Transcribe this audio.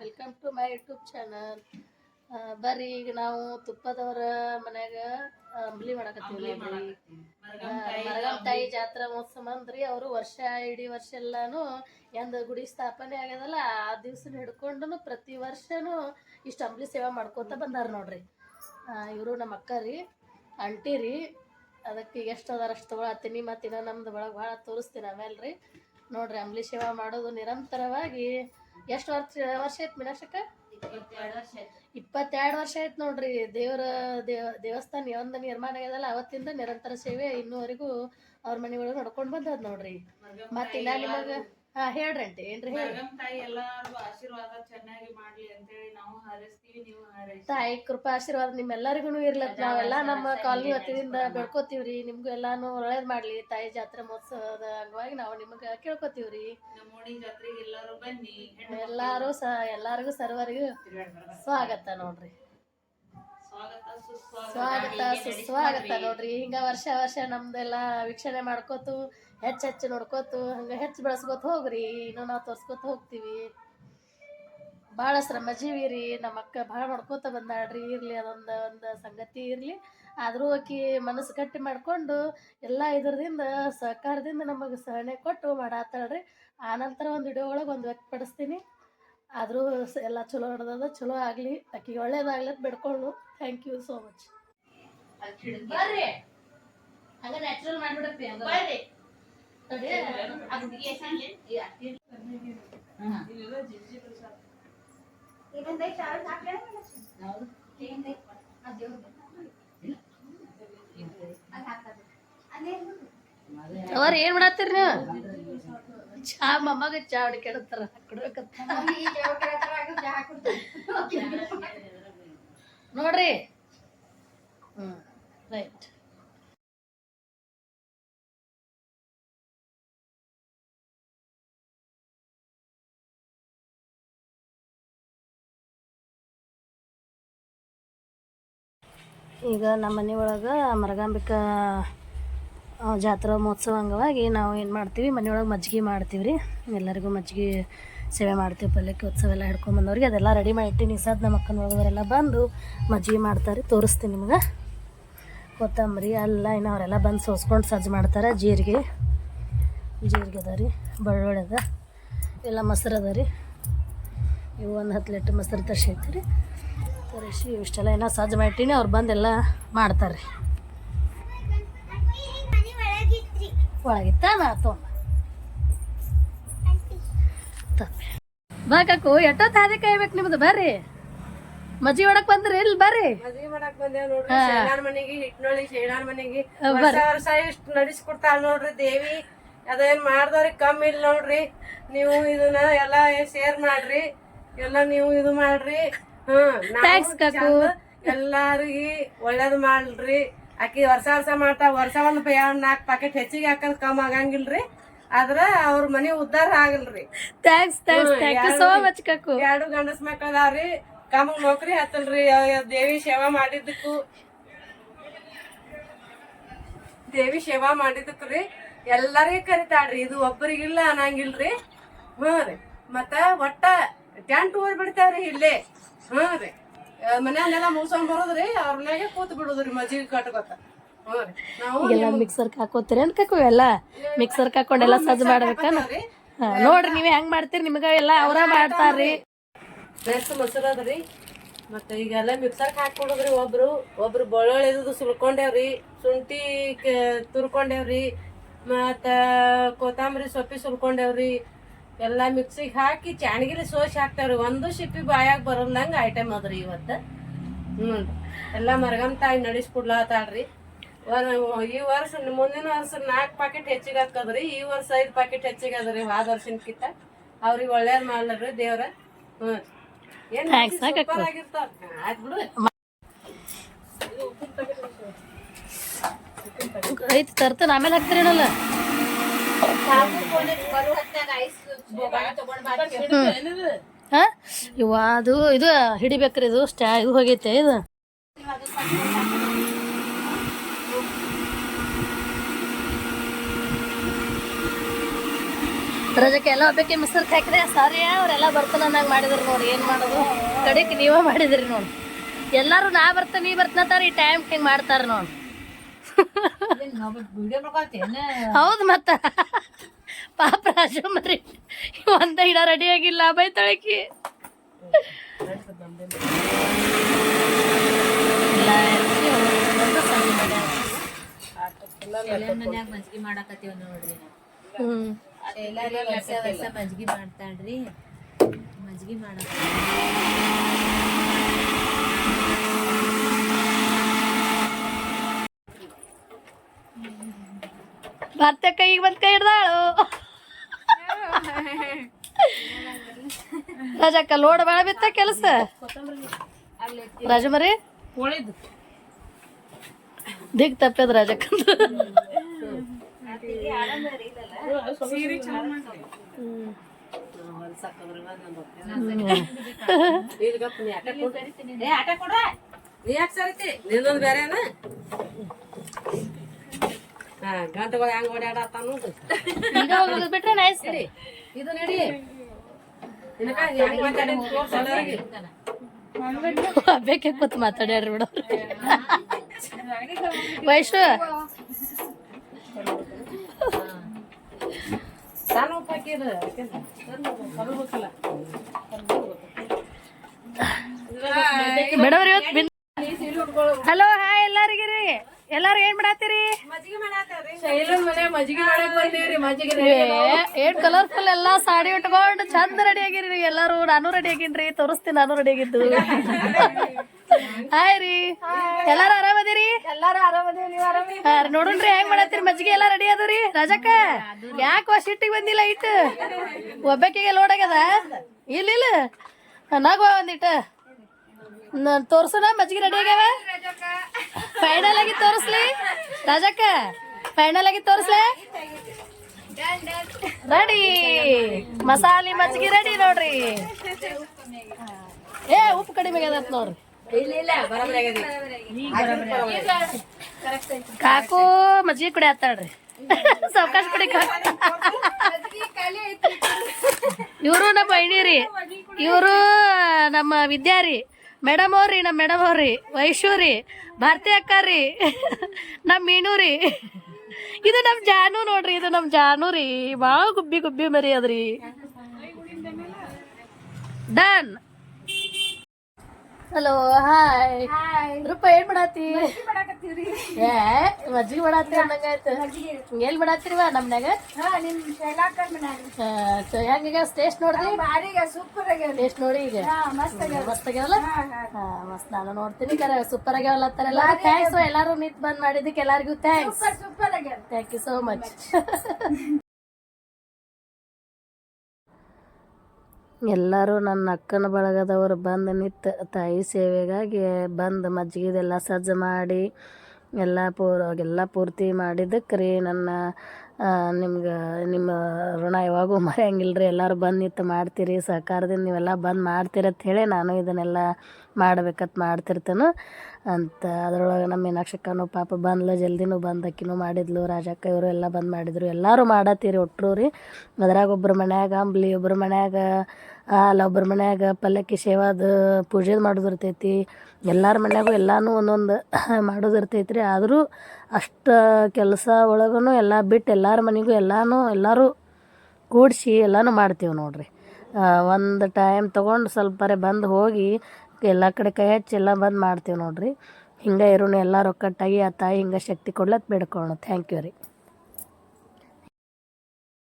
Welcome to my YouTube channel ಬರ್ರಿ ಈಗ ನಾವು ತುಪ್ಪದವರ ಮನ್ಯಾಗ ಅಂಬ್ಲಿ ಮಾಡಕತ್ತೀವಿ ತಾಯಿ ಜಾತ್ರಾ ಮಹೋತ್ಸವ ಅಂದ್ರಿ ಅವರು ವರ್ಷ ಇಡೀ ವರ್ಷ ಎಲ್ಲಾನು ಎಂದ ಗುಡಿ ಸ್ಥಾಪನೆ ಆಗ್ಯದಲ್ಲ ಆ ದಿವ್ಸ ಹಿಡ್ಕೊಂಡು ಪ್ರತಿ ವರ್ಷನು ಇಷ್ಟು ಅಂಬ್ಲಿ ಸೇವಾ ಮಾಡ್ಕೊತ ಬಂದಾರ ನೋಡ್ರಿ. ಇವರು ನಮ್ಮ ಅಕ್ಕ ರೀ ಅಂಟಿ ರೀ ಅದಕ್ಕೆ ಈಗ ಎಷ್ಟು ಅದಾರ ಅಷ್ಟು ತೊಗೊಳತ್ತೀನಿ ಮತ್ತು ಇನ್ನೂ ನಮ್ದು ಒಳಗೆ ಭಾಳ ತೋರಿಸ್ತೀನಿ ಆಮೇಲೆ ರೀ. ನೋಡ್ರಿ ಅಂಬ್ಲಿ ಸೇವಾ ಮಾಡೋದು ನಿರಂತರವಾಗಿ. ಎಷ್ಟು ವರ್ಷ ವರ್ಷ ಆಯ್ತು ಮೀನಾಕ್ಷಕ್ಕ? ಇಪ್ಪತ್ತೆರಡು ವರ್ಷ ಆಯ್ತು. ನೋಡ್ರಿ. ದೇವರ ದೇವ ದೇವಸ್ಥಾನ ಒಂದು ನಿರ್ಮಾಣ ಆಗ್ಯದಲ್ಲ ಅವತ್ತಿಂದ ನಿರಂತರ ಸೇವೆ ಇನ್ನೂವರೆಗೂ ಅವ್ರ ಮನೆ ಒಳಗೆ ನಡ್ಕೊಂಡು ಬಂದದ ನೋಡ್ರಿ. ಮತ್ತೆ ಇನ್ನ ನಿಮಗ ಹೇಳ್ರಿ ಅಂಟಿ ಏನ್ರಿ ತಾಯಿ ಎಲ್ಲಾರ್ಗು ಆಶೀರ್ವಾದ ಚೆನ್ನಾಗಿ ಮಾಡ್ಲಿ ಅಂತೇಳಿ ನಾವು ಹಾರೈಸ್ತೀವಿ ನೀವು ಹಾರೈಸಿ ತಾಯಿ ಕೃಪಾ ಆಶೀರ್ವಾದ ನಿಮ್ಮೆಲ್ಲರಿಗೂ ಇರ್ಲತ್. ನಾವೆಲ್ಲ ನಮ್ಮ ಕಾಲನಿ ವತಿಯಿಂದ ಬೆಳ್ಕೋತೀವ್ರಿ. ನಿಮ್ಗೂ ಎಲ್ಲಾನು ಒಳ್ಳೇದ್ ಮಾಡ್ಲಿ. ತಾಯಿ ಜಾತ್ರೆ ಮಹೋತ್ಸವದ ಅಂಗವಾಗಿ ನಾವು ನಿಮ್ಗ ಕೇಳ್ಕೊತೀವ್ರಿ. ನಮ್ಮ ಓಣಿ ಜಾತ್ರೆಗೆ ಎಲ್ಲಾರು ಬನ್ನಿ. ಎಲ್ಲಾರು ಸ ಎಲ್ಲಾರಿಗೂ ಸರ್ವರಿಗೂ ಸ್ವಾಗತ ನೋಡ್ರಿ. ಸ್ವಾಗತ ಸುಸ್ವಾಗತ. ಸ್ವಾಗತ ನೋಡ್ರಿ. ಹಿಂಗ ವರ್ಷ ವರ್ಷ ನಮ್ದೆಲ್ಲ ವೀಕ್ಷಣೆ ಮಾಡ್ಕೋತು ಹೆಚ್ಚು ಹೆಚ್ಚು ನೋಡ್ಕೋತು ಹಂಗ ಹೆಚ್ಚು ಬೆಳೆಸ್ಕೋತ ಹೋಗ್ರಿ. ಇನ್ನು ನಾವು ತೋರ್ಸ್ಕೋತ ಹೋಗ್ತೀವಿ. ಭಾಳ ಶ್ರಮ ಜೀವಿ ರೀ ನಮ್ಮ ಅಕ್ಕ ಭಾಳ ನೋಡ್ಕೋತ ಬಂದಾಳ್ರಿ. ಇರ್ಲಿ ಅದೊಂದು ಒಂದು ಸಂಗತಿ ಇರ್ಲಿ. ಆದರೂ ಆಕಿ ಮನಸ್ಸು ಕಟ್ಟಿ ಮಾಡ್ಕೊಂಡು ಎಲ್ಲ ಇದರದಿಂದ ಸಹಕಾರದಿಂದ ನಮಗೆ ಸಹನೆ ಕೊಟ್ಟು ಮಾಡಾತಾಳ್ರಿ. ಆನಂತರ ಒಂದು ವಿಡಿಯೋ ಒಳಗೆ ಒಂದು ವ್ಯಕ್ತಪಡಿಸ್ತೀನಿ. ಆದರೂ ಎಲ್ಲ ಚಲೋ ನಡೆದದ ಚಲೋ ಆಗಲಿ. ಆಕಿಗೆ ಒಳ್ಳೇದಾಗ್ಲಿ ಬಿಡ್ಕೊಂಡು ಥ್ಯಾಂಕ್ ಯು ಸೋ ಮಚ್ ಬರ್ರಿ. ಹಂಗ ನ್ಯಾಚುರಲ್ ಮಾಡ್ಬಿಡತ್ತಿ ಹಂಗ. ಬರ್ರಿ. ಅವ್ರ ಏನ್ ಮಾಡತ್ತೀರಿ ನೀವು? ಚಾ ಮಮ್ಮಗ ಚಾ ಹುಡುಕಾಡತ್ತಾರ ಕುಡ್ಬೇಕಂತ. ನೋಡ್ರಿ. ಹ್ಮ್ ರೈಟ್ ಈಗ ನಮ್ಮ ಮನೆ ಒಳಗೆ ಮರಗಾಂಬಿಕಾ ಜಾತ್ರಾ ಮಹೋತ್ಸವ ಅಂಗವಾಗಿ ನಾವು ಏನು ಮಾಡ್ತೀವಿ? ಮನೆಯೊಳಗೆ ಮಜ್ಜಿಗೆ ಮಾಡ್ತೀವಿ ರೀ ಎಲ್ಲರಿಗೂ ಮಜ್ಜಿಗೆ ಸೇವೆ ಮಾಡ್ತೀವಿ ಪಲ್ಯಕ್ಕೆ ಉತ್ಸವ ಎಲ್ಲ ಹಿಡ್ಕೊಂಬಂದವ್ರಿಗೆ ಅದೆಲ್ಲ ರೆಡಿ ಮಾಡಿ ಮಾಡಿಟ್ಟಿನಿ ಸದ್ ನಮ್ಮ ಅಕ್ಕನ ಒಳಗವರೆಲ್ಲ ಬಂದು ಮಜ್ಜಿಗೆ ಮಾಡ್ತಾರೆ, ತೋರಿಸ್ತೀನಿ ನಿಮ್ಗೆ. ಕೊತ್ತಂಬರಿ, ಅಲ್ಲ, ಇನ್ನು ಅವರೆಲ್ಲ ಬಂದು ಸೋಸ್ಕೊಂಡು ಸಜ್ಜು ಮಾಡ್ತಾರೆ. ಜೀರಿಗೆ ಜೀರಿಗೆ ಅದ ರೀ, ಬೆಳ್ಳುಳ್ಳಿ ಅದ, ಎಲ್ಲ ಮೊಸರು ಅದ ರೀ. ಇವು ಒಂದು ಹತ್ತು ಲೀಟ್ರ್ ಮೊಸರು ತರಿಸೈತಿ ರೀ. ತರಿಸಿ ಇಷ್ಟೆಲ್ಲ ಏನೋ ಸಜ್ಜು ಮಾಡ್ತೀನಿ ಅವ್ರು ಬಂದೆಲ್ಲ ಮಾಡ್ತಾರೆ ಒಳಗಿತ್ತ, ನಾ. ಬಾ ಕಾಕು ಎಷ್ಟೊತ್ತು ಹಾದಿ ಕಾಯ್ಬೇಕು ನಿಮ್ದು? ಬರ್ರಿ. ಮಜ್ಜಿ ಒಳಗ್ ಬಂದ್ರಿ ಇಲ್ಲಿ ಬರ್ರಿ. ಮದ್ವಿ ಮಾಡಕ್ ಬಂದೇವ್ ನೋಡ್ರಿ ಶೇಣಾನ್ ಮನೆಗೆ ಹಿಟ್ನೊಳಿ ಶೇಣಾನ್ ಮನೆಗೆ. ವರ್ಷ ವರ್ಷ ಇಷ್ಟ ನಡಿಸ್ಕೊಡ್ತಾಳ ನೋಡ್ರಿ ದೇವಿ. ಅದೇನ್ ಮಾಡ್ದವ್ರಿಗೆ ಕಮ್ಮಿ ಇಲ್ಲ ನೋಡ್ರಿ. ನೀವು ಇದನ್ನ ಎಲ್ಲಾ ಶೇರ್ ಮಾಡ್ರಿ. ಎಲ್ಲ ನೀವು ಇದು ಮಾಡ್ರಿ. ಹ್ಮ್ ಎಲ್ಲಾರಿಗಿ ಒಳ್ಳೇದ್ ಮಾಡ್ರಿ. ಆಕಿ ವರ್ಷ ವರ್ಷ ಮಾಡ್ತಾ ವರ್ಷ ಒಂದ್ ನಾಲ್ಕು ಪ್ಯಾಕೆಟ್ ಹೆಚ್ಚಿಗೆ ಹಾಕದ್ ಕಮ್ ಆಗಂಗಿಲ್ರಿ. ಆದ್ರ ಅವ್ರ ಮನಿ ಉದ್ದಾರ ಆಗಲ್ರಿ. Thanks thanks thank you so much ಕಕ್ಕು ಎರಡು ಗಂಡಸ್ ಮಕ್ಳು ಕಾಮ ಕಮಗ್ ನೌಕರಿ ಹತ್ತಲ್ರಿ. ದೇವಿ ಸೇವಾ ಮಾಡಿದ್ದಕ್ಕೂ. ದೇವಿ ಸೇವಾ ಮಾಡಿದ್ದಕ್ರಿ ಎಲ್ಲರಿಗೂ ಕರಿತಾಳ್ರಿ. ಇದು ಒಬ್ಬರಿಗಿಲ್ಲ ಅನ್ನಂಗಿಲ್ರಿ. ಹ್ಞೂ ರೀ. ಮತ್ತ ಒಟ್ಟ ಟೆಂಟ್ ಊರ್ ಬಿಡ್ತಾವ್ರಿ ಇಲ್ಲೇ. ಹ್ಞೂ ರೀ. ಮನ್ಯಾನೆಲ್ಲ ಮುಗಿಸ್ಕೊಂಡ್ ಬರೋದ್ರಿ. ಅವ್ರನ್ಯಾಗೆ ಕೂತ್ ಬಿಡುದ್ರಿ ಮಜ್ಜಿಗೆ ಕಟ್ಕೊತ. ಎಲ್ಲ ಮಿಕ್ಸರ್ ಹಾಕೋತೀರಿ ಅಂತ ಕಾಕೋವೆಲ್ಲ ಮಿಕ್ಸರ್ ಹಾಕೊಂಡೆಲ್ಲ ಸಜ್ಜು ಮಾಡ್ಬೇಕನ. ಹಾ, ನೋಡ್ರಿ ನೀವ್ ಹೆಂಗ್ ಮಾಡ್ತೀರಿ? ನಿಮ್ಗೆ ಎಲ್ಲ ಅವ್ರ ಮಾಡ್ತಾರ್ರಿ. ನೆಕ್ಸ್ಟ್ ಮೊಸರು ಅದ್ರಿ ಮತ್ತೆ ಈಗೆಲ್ಲ ಮಿಕ್ಸರ್ ಹಾಕೊಡೋದ್ರಿ ಒಬ್ರು. ಒಬ್ರು ಬೆಳ್ಳುಳ್ಳಿ ಇದ್ದು ಸುಲ್ಕೊಂಡೇವ್ರಿ ಶುಂಠಿ ತುರ್ಕೊಂಡೇವ್ರಿ ಮತ್ತ ಕೊತ್ತಂಬರಿ ಸೊಪ್ಪಿ ಸುಲ್ಕೊಂಡೇವ್ರಿ. ಎಲ್ಲ ಮಿಕ್ಸಿಗೆ ಹಾಕಿ ಚಾಣಗಿಲಿ ಸೋಸಿ ಹಾಕ್ತೇವ್ರಿ. ಒಂದು ಸಿಪ್ಪಿ ಬಾಯಾಗ ಬರಲ್ದಂಗ ಐಟಮ್ ಅದ್ರಿ ಇವತ್ತು. ಹ್ಞೂ ಎಲ್ಲ ಮರಗಮ್ ತಾಯಿ ನಡೆಸ್ಕೊಡ್ಲಾತಾಳ್ರಿ. ಈ ವರ್ಷ ಮುಂದಿನ ವರ್ಷ ನಾಲ್ಕು ಪ್ಯಾಕೆಟ್ ಹೆಚ್ಚಿಗೆ ಹಾಕದ್ರಿ ಈ ವರ್ಷ ಐದು ಪ್ಯಾಕೆಟ್ ಹೆಚ್ಚಿಗೆ ಅದ್ರಿ ಹೋದ ವರ್ಷಕ್ಕಿಂತ ಅವ್ರಿಗೆ ಒಳ್ಳೇದ್ ಮಾಡ್ಲರಿ ದೇವ್ರ. ಹ್ಞೂ ಏನು ಸೂಪರ್ ಆಗಿರ್ತಾವ ಆಯ್ತು ಬಿಡು. ಐತಿ ತರ್ತೇನೆ ಆಮೇಲೆ ಹಾಕ್ತಿರೇನಲ್ಲ ಹಾ? ಇವ ಅದು ಇದು ಹಿಡಿಬೇಕ್ರಿ ಇದು ಸ್ಟ್ಯಾ ಇದು ಹೋಗೈತೆ ಇದು. ರಜಕ್ಕೆ ಎಲ್ಲ ಒಬ್ಬಕ್ಕೆ ಮೊಸರು ಹಾಕಿದೆ ಸಾರಿ ಅವರೆಲ್ಲ ಬರ್ತಾನಂಗೆ ಮಾಡಿದ್ರು ನೋಡಿ ಏನು ಮಾಡೋದು? ಕಡೆಗೆ ನೀವೇ ಮಾಡಿದ್ರಿ ನೋಡಿ. ಎಲ್ಲರೂ ನಾ ಬರ್ತ ನೀ ಬರ್ತಾರೆ ಈ ಟೈಮ್ ಹಿಂಗೆ ಮಾಡ್ತಾರೆ ನೋಡಿ. ಹೌದು ಮತ್ತ. ಪಾಪ ರಾಜು ಮರಿ ಒಂದ ಇಡ ರೆಡಿ ಆಗಿಲ್ಲ ಬೈತಳಕಿ ಮಜ್ಗಿ ಮಾಡಾಕತ್ತೀವ ನೋಡ್ರಿ ಹ್ಮ್. ಎಲ್ಲಾರು ವರ್ಷ ವರ್ಷ ಮಜ್ಗಿ ಮಾಡ್ತಾಳ್ರಿ. ಮಜ್ಗಿ ಮಾಡ ಮತ್ತೆ ಕೈಗೆ ಬಂದ್ ಕೈ ಹಿಡ್ದಾಳು. ರಜಕ್ಕ ಲೋಡ್ ಬಾಳ ಬಿತ್ತ ಕೆಲಸ? ರಾಜು ಮರಿ? ದಿಗ್ ತಪ್ಪದ ರಾಜಕ್ಕ. ಸರಿತಿ ನಿಂದೊಂದು ಬೇರೆನಾ ಗಂಟೆಗಳು ಹೆಂಗ್ ಬಿಟ್ರೆ ನೈಸ್ ಇದು ನಡಿ. ಬೇಕೆ ಕೂತ್ ಮಾತಾಡ್ಯಾಡ್ರಿ ಬಿಡು ವೈಶು ಬಿನ್ ಹಲೋ ಹಾಯ್ ಎಲ್ಲಾರಿಗಿ ರೀ ಎಲ್ಲಾರು ಏನ್ ಮಾಡತ್ತೀರಿ ಏನ್ ಕಲರ್ಫುಲ್ ಎಲ್ಲಾ ಸಾಡಿ ಉಟ್ಕೊಂಡು ಚಂದ ರೆಡಿ ಆಗಿರಿ ಎಲ್ಲಾರು. ನಾನು ರೆಡಿ ಆಗಿನ್ರಿ ತೋರಿಸ್ತೀನಿ ನಾನು ರೆಡಿ ಆಗಿದ್ದು. ಹಾಯ್ ರೀ. ಎಲ್ಲಾರು ಆರಾಮದಿರಿ ಎಲ್ಲಾರು ಆರಾಮದಿರಿ ನೋಡುನ್ರಿ ಹೆಂಗ್ ಮಾಡತ್ತೀರಿ ಮಜ್ಜಿಗೆ ಎಲ್ಲಾ ರೆಡಿ ಅದವ್ರಿ? ರಾಜಕ್ಕ ಯಾಕೆ ಸಿಟ್ಟಿಗೆ ಬಂದಿಲ್ಲ ಇಟ್ಟು ಒಬ್ಬಕ್ಕಿಗೆ ಲೋಡ್ ಆಗ್ಯದ? ಇಲ್ಲ ಇಲ್ಲ. ನಗುವ ಒಂದಿಟ್ಟು ನಾನ್ ತೋರ್ಸುನ ಮಜ್ಜಿಗೆ ರೆಡಿ ಆಗ್ಯಾವ? ಫೈನಲ್ ಆಗಿ ತೋರಿಸ್ಲಿ. ರಾಜಕ್ಕ ಫೈನಲ್ ಆಗಿ ತೋರಿಸ್ಲೆ? ರೆಡಿ ಮಸಾಲೆ ಮಜ್ಜಿಗೆ ರೆಡಿ ನೋಡ್ರಿ. ಏ ಉಪ್ಪು ಕಡಿಮೆ ಆಗ್ಯದ ನೋಡ್ರಿ. ಕಾಕು ಮಜ್ಜಿಗೆ ಕುಡಿ ಹತ್ತಾಳ್ರಿ ಸಾವಕಾಶ ಕುಡಿ ಇವರು ನಮ್ಮ ಬೈಣಿ ರೀ ಇವರು ನಮ್ಮ ವಿದ್ಯಾ ರೀ ಮೇಡಮ್ ಅವ್ರಿ ನಮ್ಮ ಮೇಡಮ್ ಅವ್ರಿ ವೈಶೂರಿ ಭಾರತಿ ಅಕ್ಕ ರೀ ನಮ್ಮ ಮೀನು ರೀ. ಇದು ನಮ್ಮ ಜಾನು ನೋಡ್ರಿ, ಇದು ನಮ್ಮ ಜಾನು ರೀ. ಭಾಳ ಗುಬ್ಬಿ ಗುಬ್ಬಿ ಮರಿ ಅದ್ರಿ ಡನ್. ಹಲೋ ಹಾಯ್ ರೂಪ ಏನ್ ಮಾಡತ್ತಿ ಏ ಮಜ್ಜಿಗೆ ಮಾಡತ್ತಿ ಅನ್ನಂಗಾಯ್ತು ಎಲ್ಲಿ ವಾ ನಮ್ನಾಗ ಹೆಂಗ ಟೇಸ್ಟ್ ನೋಡ್ರಿ? ಟೇಸ್ಟ್ ನೋಡಿ ಈಗ. ಮಸ್ತ್ ಆಗ್ಯಾವಲ್ಲ? ಮಸ್ತ್. ನಾನು ನೋಡ್ತೀನಿ ಕರೆ ಸೂಪರ್ ಆಗ್ಯಾವಲ್ಲ ಎಲ್ಲ ಥ್ಯಾಂಕ್ಸ್ ಎಲ್ಲಾರು ನಿಂತ್ ಬಂದ್ ಮಾಡಿದ್ದಕ್ಕೆ ಎಲ್ಲಾರಿಗೂ thanks thank you so much ಎಲ್ಲರೂ ನನ್ನ ಅಕ್ಕನ ಬಳಗದವರು ಬಂದು ನಿಂತು ತಾಯಿ ಸೇವೆಗಾಗಿ ಬಂದು ಮಜ್ಜಿಗೆದೆಲ್ಲ ಸಜ್ಜು ಮಾಡಿ ಎಲ್ಲ ಪೂರ, ಎಲ್ಲ ಪೂರ್ತಿ ಮಾಡಿದ್ದಕ್ಕೆ ರೀ ನನ್ನ ನಿಮ್ಗೆ, ನಿಮ್ಮ ಋಣ ಯಾವಾಗೂ ಮರೆಯಂಗಿಲ್ಲ ರೀ ಎಲ್ಲರೂ ಬಂದು ನಿಂತು ಮಾಡ್ತೀರಿ, ಸಹಕಾರದಿಂದ ನೀವೆಲ್ಲ ಬಂದು ಮಾಡ್ತೀರಿ ಅಂತ ಹೇಳಿ ನಾನು ಇದನ್ನೆಲ್ಲ ಮಾಡ್ಬೇಕಂತ ಮಾಡ್ತಿರ್ತೇನೆ. ಅಂತ ಅದರೊಳಗೆ ನಮ್ಮ ಮೀನಾಕ್ಷಕ್ಕನು ಪಾಪ ಬಂದ್ಲು, ಜಲ್ದಿನೂ ಬಂದು ಅಕ್ಕಿನೂ ಮಾಡಿದ್ಲು, ರಾಜಕ್ಕ ಇವರು ಎಲ್ಲ ಬಂದು ಮಾಡಿದ್ರು. ಎಲ್ಲರೂ ಮಾಡತ್ತೀರಿ ಒಟ್ಟರು ರೀ ಅದ್ರಾಗ ಒಬ್ರ ಮನ್ಯಾಗ ಅಂಬ್ಲಿ, ಒಬ್ರ ಮನ್ಯಾಗ ಅಲ್ಲ ಒಬ್ಬರ ಮನ್ಯಾಗ ಪಲ್ಲಕ್ಕಿ ಸೇವಾದು ಪೂಜೆದು ಮಾಡೋದು ಇರ್ತೈತಿ ಎಲ್ಲರ ಮನ್ಯಾಗೂ ಎಲ್ಲಾನು ಒಂದೊಂದು ಮಾಡೋದು ಇರ್ತೈತಿ ರೀ ಆದರೂ ಅಷ್ಟು ಕೆಲಸ ಒಳಗೂ ಎಲ್ಲ ಬಿಟ್ಟು ಎಲ್ಲರ ಮನೆಗೂ ಎಲ್ಲಾನು ಎಲ್ಲರೂ ಕೂಡಿಸಿ ಎಲ್ಲನೂ ಮಾಡ್ತೀವಿ ನೋಡಿರಿ. ಒಂದು ಟೈಮ್ ತೊಗೊಂಡು ಸ್ವಲ್ಪರೆ ಬಂದು ಹೋಗಿ ಎಲ್ಲ ಕಡೆ ಕೈ ಹಚ್ಚಿ ಎಲ್ಲ ಬಂದು ಮಾಡ್ತೀವಿ ನೋಡಿರಿ. ಹಿಂಗೆ ಇರೋನು ಎಲ್ಲ ರೊಕ್ಕಟ್ಟಾಗಿ ಆ ತಾಯಿ ಹಿಂಗೆ ಶಕ್ತಿ ಕೊಡ್ಲತ್ತ ಬೇಡ್ಕೊಳ್ಳೋಣ ಥ್ಯಾಂಕ್ ಯು ರೀ.